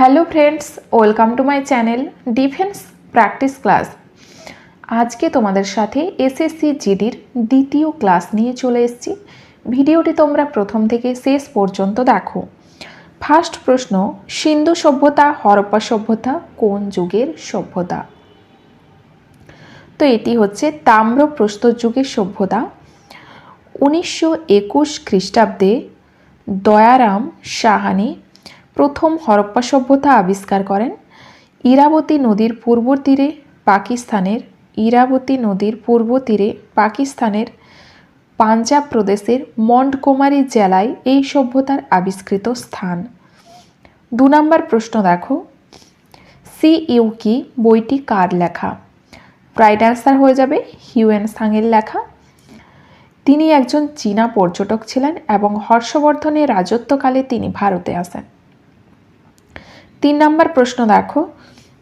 Hello friends welcome to my channel defence practice class আজকে তোমাদের সাথে এসএসসি জিডির দ্বিতীয় ক্লাস নিয়ে চলে এসেছি। ভিডিওটি তোমরা প্রথম থেকে শেষ পর্যন্ত দেখো। ফার্স্ট প্রশ্ন, সিন্ধু সভ্যতা, হরপ্পা সভ্যতা, কোন যুগের সভ্যতা? তো এটি হচ্ছে তাম্র প্রস্তর যুগের সভ্যতা। উনিশশো একুশ খ্রিস্টাব্দে দয়ারাম সাহানি প্রথম হরপ্পা সভ্যতা আবিষ্কার করেন। ইরাবতী নদীর পূর্ব তীরে পাকিস্তানের, ইরাবতী নদীর পূর্ব তীরে পাকিস্তানের পাঞ্জাব প্রদেশের মন্টকুমারী জেলায় এই সভ্যতার আবিষ্কৃত স্থান। দু নম্বর প্রশ্ন দেখো। সি ইউ কি বইটি কার লেখা? রাইট অ্যান্সার হয়ে যাবে হিউয়েন সাংয়ের লেখা। তিনি একজন চীনা পর্যটক ছিলেন এবং হর্ষবর্ধনের রাজত্বকালে তিনি ভারতে আসেন। তিন নম্বর প্রশ্ন দেখো,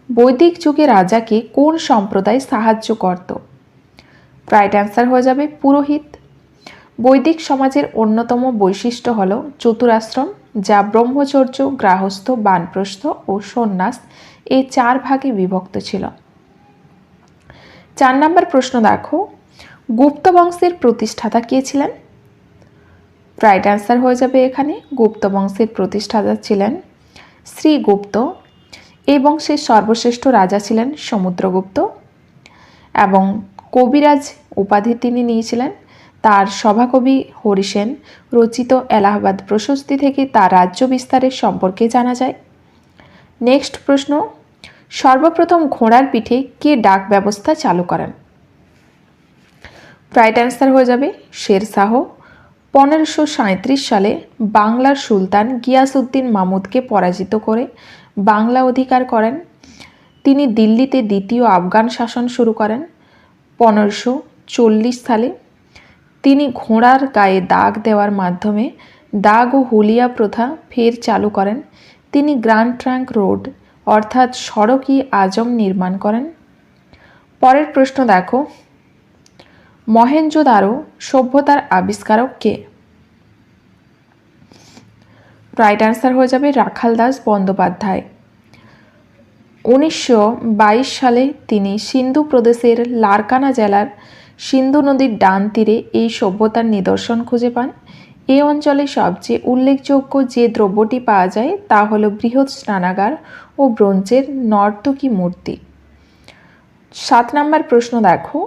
বৈদিক যুগে রাজাকে কোন সম্প্রদায় সাহায্য করত? রাইট অ্যান্সার হয়ে যাবে পুরোহিত। বৈদিক সমাজের অন্যতম বৈশিষ্ট্য হল চতুরাশ্রম, যা ব্রহ্মচর্য গ্রাহস্থ বানপ্রস্থ ও সন্ন্যাস এই চার ভাগে বিভক্ত ছিল। চার নম্বর প্রশ্ন দেখো, গুপ্ত বংশের প্রতিষ্ঠাতা কে ছিলেন? রাইট অ্যান্সার হয়ে যাবে এখানে, গুপ্ত বংশের প্রতিষ্ঠাতা ছিলেন শ্রীগুপ্ত এই বংশের সর্বশ্রেষ্ঠ রাজা ছিলেন সমুদ্রগুপ্ত এবং কবিরাজ উপাধি তিনি নিয়েছিলেন। তার সভাকবি হরিসেন রচিত এলাহাবাদ প্রশস্তি থেকে তার রাজ্য বিস্তারের সম্পর্কে জানা যায়। নেক্সট প্রশ্ন, সর্বপ্রথম ঘোড়ার পিঠে কে ডাক ব্যবস্থা চালু করেন? রাইট অ্যান্সার হয়ে যাবে শেরশাহ পনেরোশো সালে বাংলার সুলতান গিয়াসউদ্দিন মামুদকে পরাজিত করে বাংলা অধিকার করেন। তিনি দিল্লিতে দ্বিতীয় আফগান শাসন শুরু করেন পনেরোশো চল্লিশ সালে। তিনি ঘোড়ার গায়ে দাগ দেওয়ার মাধ্যমে দাগ ও হুলিয়া প্রথা ফের চালু করেন। তিনি গ্র্যান্ড ট্র্যাঙ্ক রোড অর্থাৎ সড়কই আজম নির্মাণ করেন। পরের প্রশ্ন দেখো। মহেঞ্জোদারো সভ্যতার আবিষ্কারক কে? রাইট অ্যান্সার হয়ে যাবে রাখাল দাস বন্দ্যোপাধ্যায়। উনিশশো বাইশ সালে তিনি সিন্ধু প্রদেশের লারকানা জেলার সিন্ধু নদীর ডান তীরে এই সভ্যতার নিদর্শন খুঁজে পান। এই অঞ্চলে সবচেয়ে উল্লেখযোগ্য যে দ্রব্যটি পাওয়া যায় তা হলো বৃহৎ স্নানাগার ও ব্রোঞ্জের নর্তকী মূর্তি। সাত নম্বর প্রশ্ন দেখো।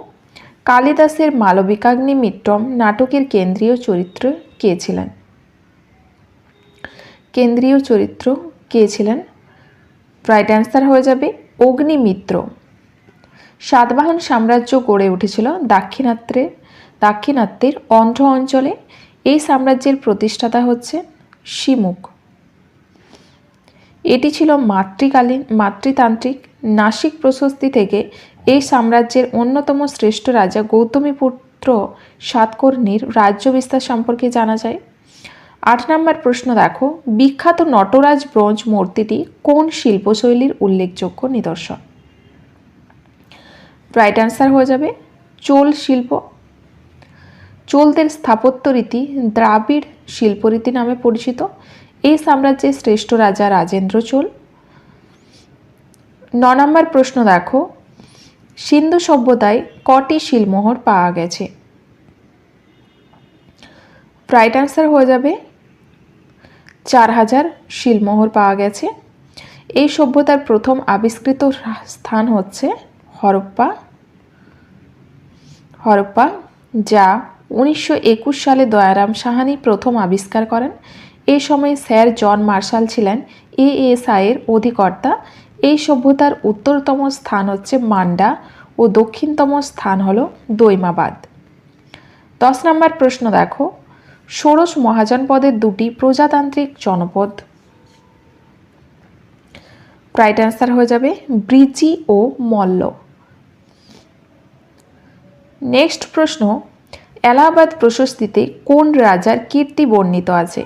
কালিদাসের মালবিকাগ্নি মিত্রম নাটকের কেন্দ্রীয় চরিত্র কে ছিলেন? কেন্দ্রীয় চরিত্র কে ছিলেন? রাইট অ্যান্সার হয়ে যাবে অগ্নিমিত্র। সাতবাহন সাম্রাজ্য গড়ে উঠেছিল দাক্ষিণাত্যে, দাক্ষিণাত্যের অন্ধ্র অঞ্চলে। এই সাম্রাজ্যের প্রতিষ্ঠাতা হচ্ছে শিমুখ এটি ছিল মাতৃকালীন, মাতৃতান্ত্রিক, নাসিক প্রশস্তি থেকে এই সাম্রাজ্যের অন্যতম শ্রেষ্ঠ রাজা গৌতমীপুত্র সাতকর্ণীর রাজ্য বিস্তার সম্পর্কে জানা যায়। আট নম্বর প্রশ্ন দেখো, বিখ্যাত নটরাজ ব্রোঞ্জ মূর্তিটি কোন শিল্পশৈলীর উল্লেখযোগ্য নিদর্শন? রাইট অ্যান্সার হয়ে যাবে, চোল শিল্প। চোলদের স্থাপত্য রীতি দ্রাবিড় শিল্পরীতি নামে পরিচিত। এই সাম্রাজ্যের শ্রেষ্ঠ রাজা রাজেন্দ্র চোল। ন নম্বর প্রশ্ন দেখো, সিন্ধু সভ্যতায় কটি শিলমোহর পাওয়া গেছে? রাইট অ্যান্সার হয়ে যাবে, চার হাজার শিলমোহর পাওয়া গেছে। এই সভ্যতার প্রথম আবিষ্কৃত স্থান হচ্ছে হরপ্পা। হরপ্পা, যা উনিশশো একুশ সালে দয়ারাম সাহানি প্রথম আবিষ্কার করেন। এই সময় স্যার জন মার্শাল ছিলেন এএসআইয়ের অধিকর্তা। এই সভ্যতার উত্তরতম স্থান হচ্ছে মান্ডা ও দক্ষিণতম স্থান হল দৈমাবাদ। দশ নম্বর প্রশ্ন দেখো। ষোড়শ মহাজনপদের দুটি প্রজাতান্ত্রিক জনপদ। রাইট অ্যান্সার হয়ে যাবে ব্রিজি ও মল্ল। নেক্সট প্রশ্ন, এলাহাবাদ প্রশস্তিতে কোন রাজার কীর্তি বর্ণিত আছে?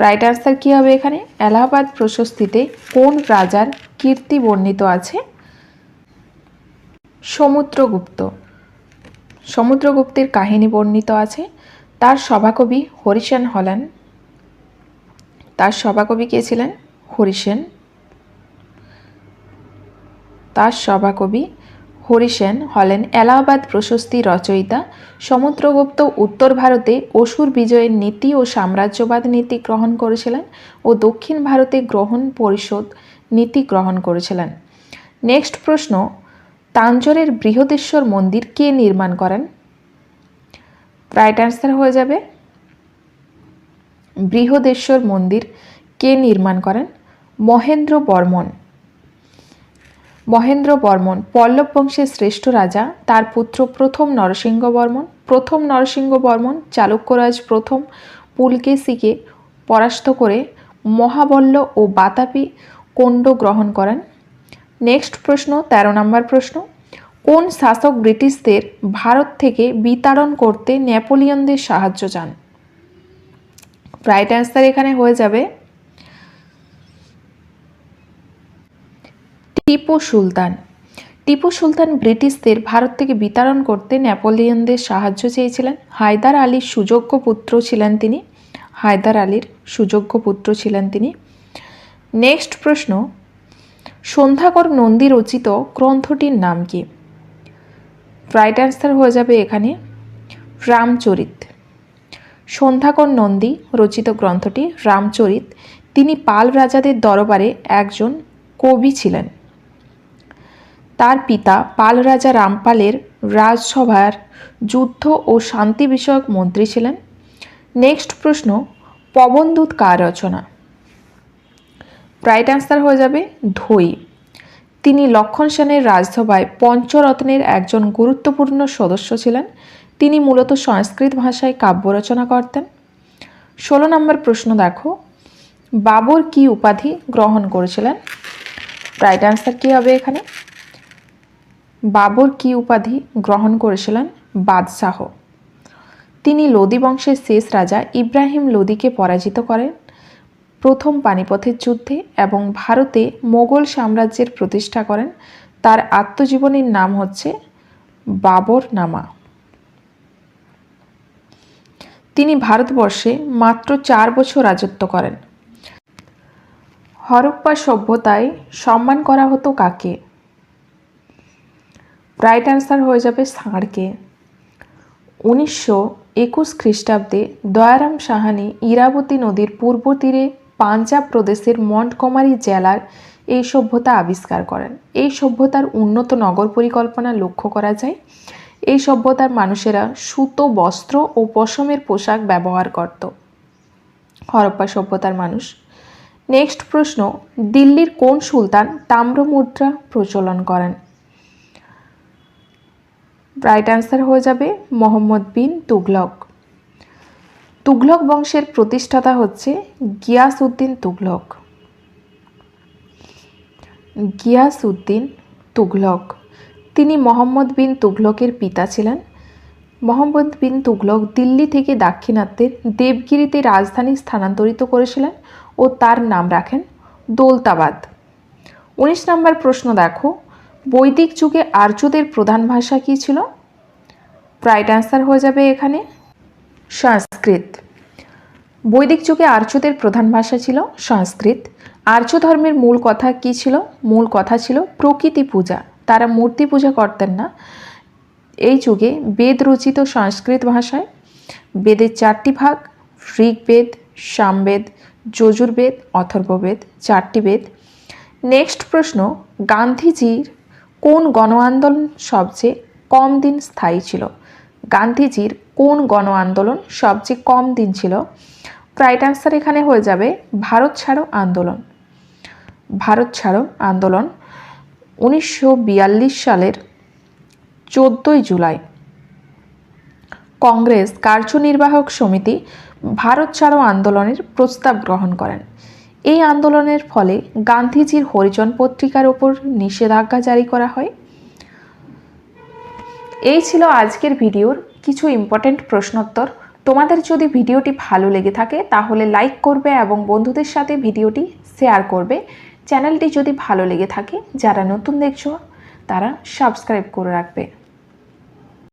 রাইট আনসার কী হবে এখানে? এলাহাবাদ প্রশস্তিতে কোন রাজার কীর্তি বর্ণিত আছে? সমুদ্রগুপ্ত। সমুদ্রগুপ্তের কাহিনী বর্ণিত আছে। তার সভাকবি হরিসেন হলেন। তার সভাকবি কে ছিলেন? হরিসেন তার সভাকবি হরিসেন হলেন এলাহাবাদ প্রশস্তি রচয়িতা, সমুদ্রগুপ্ত উত্তর ভারতে অসুর বিজয়ের নীতি ও সাম্রাজ্যবাদ নীতি গ্রহণ করেছিলেন ও দক্ষিণ ভারতে গ্রহণ পরিষদ নীতি গ্রহণ করেছিলেন। নেক্সট প্রশ্ন, তাঞ্জোরের বৃহদেশ্বর মন্দির কে নির্মাণ করেন? রাইট অ্যান্সার হয়ে যাবে, বৃহদেশ্বর মন্দির কে নির্মাণ করেন? মহেন্দ্র বর্মন। মহেন্দ্র বর্মন পল্লব বংশের শ্রেষ্ঠ রাজা, তার পুত্র প্রথম নরসিংহ বর্মন প্রথম নরসিংহ বর্মন চালুক্যরাজ প্রথম, পুলকেশিকে পরাস্ত করে মহাবল্ল ও বাতাপি কোণ্ড গ্রহণ করেন। নেক্সট প্রশ্ন ১৩ নম্বর প্রশ্ন, কোন শাসক ব্রিটিশদের ভারত থেকে বিতাড়ন করতে নেপোলিয়নদের সাহায্য চান? রাইট অ্যান্সার এখানে হয়ে যাবে টিপু সুলতান। টিপু সুলতান ব্রিটিশদের ভারত থেকে বিতাড়ন করতে নেপোলিয়নদের সাহায্য চেয়েছিলেন। হায়দার আলীর সুযোগ্য পুত্র ছিলেন তিনি। হায়দার আলীর সুযোগ্য পুত্র ছিলেন তিনি। নেক্সট প্রশ্ন। সন্ধ্যাকর নন্দী রচিত গ্রন্থটির নাম কি? রাইট অ্যান্সার হয়ে যাবে এখানে রামচরিত। সন্ধ্যাকর নন্দী রচিত গ্রন্থটি রামচরিত। তিনি পাল রাজাদের দরবারে একজন কবি ছিলেন। তার পিতা পাল রাজা রামপালের রাজসভার যুদ্ধ ও শান্তি বিষয়ক মন্ত্রী ছিলেন। নেক্সট প্রশ্ন, পবনদূত কার রচনা? রাইট অ্যান্সার হয়ে যাবে ধৈ তিনি লক্ষণ সেনের রাজসভায় পঞ্চরত্নের একজন গুরুত্বপূর্ণ সদস্য ছিলেন। তিনি মূলত সংস্কৃত ভাষায় কাব্য রচনা করতেন। ষোলো নম্বর প্রশ্ন দেখো, বাবর কি উপাধি গ্রহণ করেছিলেন? রাইট অ্যান্সার কী হবে এখানে? বাবর কি উপাধি গ্রহণ করেছিলেন? বাদশাহ। তিনি লোদি বংশের শেষ রাজা ইব্রাহিম লোদিকে পরাজিত করেন। প্রথম পানিপথের যুদ্ধে এবং ভারতে মোগল সাম্রাজ্যের প্রতিষ্ঠা করেন। তার আত্মজীবনীর নাম হচ্ছে বাবর নামা তিনি ভারতবর্ষে মাত্র চার বছর রাজত্ব করেন। হরপ্পা সভ্যতায় সম্মান করা হতো কাকে? রাইট অ্যান্সার হয়ে যাবে ষাঁড়কে উনিশশো একুশ খ্রিস্টাব্দে দয়ারাম সাহানি ইরাবতী নদীর পূর্ব তীরে পাঞ্জাব প্রদেশের মন্টকমারি জেলার এই সভ্যতা আবিষ্কার করেন। এই সভ্যতার উন্নত নগর পরিকল্পনা লক্ষ্য করা যায়। এই সভ্যতার মানুষেরা সুতো, বস্ত্র ও পশমের পোশাক ব্যবহার করত। হরপ্পা সভ্যতার মানুষ। নেক্সট প্রশ্ন, দিল্লির কোন সুলতান তাম্র মুদ্রা প্রচলন করেন? রাইট অ্যান্সার হয়ে যাবে মোহাম্মদ বিন তুগলক। তুগলক বংশের প্রতিষ্ঠাতা হচ্ছে গিয়াস উদ্দিন তুগলক। গিয়াস উদ্দিন তুগলক। তিনি মোহাম্মদ বিন তুগলকের পিতা ছিলেন। মোহাম্মদ বিন তুগলক দিল্লি থেকে দাক্ষিণাত্যের দেবগিরিতে রাজধানী স্থানান্তরিত করেছিলেন ও তার নাম রাখেন দৌলতাবাদ। উনিশ নম্বর প্রশ্ন দেখো। বৈদিক যুগে আর্যদের প্রধান ভাষা কী ছিল? রাইট অ্যান্সার হয়ে যাবে এখানে। সংস্কৃত। বৈদিক যুগে আর্যদের প্রধান ভাষা ছিল সংস্কৃত। আর্য ধর্মের মূল কথা কী ছিল? মূল কথা ছিল প্রকৃতি পূজা। তারা মূর্তি পূজা করতেন না। এই যুগে বেদ রচিত সংস্কৃত ভাষায় বেদের চারটি ভাগ, ঋগ্বেদ, সামবেদ, যজুর্বেদ, অথর্ববেদ, চারটি বেদ। নেক্সট প্রশ্ন, গান্ধীজির কোন গণ আন্দোলন সবচেয়ে কম দিন স্থায়ী ছিল? গান্ধীজির কোন গণ আন্দোলন সবচেয়ে কম দিন ছিল? রাইট অ্যান্সার এখানে হয়ে যাবে ভারত ছাড়ো আন্দোলন। ভারত ছাড়ো আন্দোলন উনিশশো বিয়াল্লিশ সালের চোদ্দোই জুলাই। কংগ্রেস কার্যনির্বাহক সমিতি ভারত ছাড়ো আন্দোলনের প্রস্তাব গ্রহণ করেন। এই আন্দোলনের ফলে গান্ধীজির হরিজন পত্রিকার ওপর নিষেধাজ্ঞা জারি করা হয়। এই ছিল আজকের ভিডিওর কিছু ইম্পর্টেন্ট প্রশ্নোত্তর। তোমাদের যদি ভিডিওটি ভালো লেগে থাকে, তাহলে লাইক করবে এবং বন্ধুদের সাথে ভিডিওটি শেয়ার করবে। চ্যানেলটি যদি ভালো লেগে থাকে, যারা নতুন দেখছ, তারা সাবস্ক্রাইব করে রাখবে।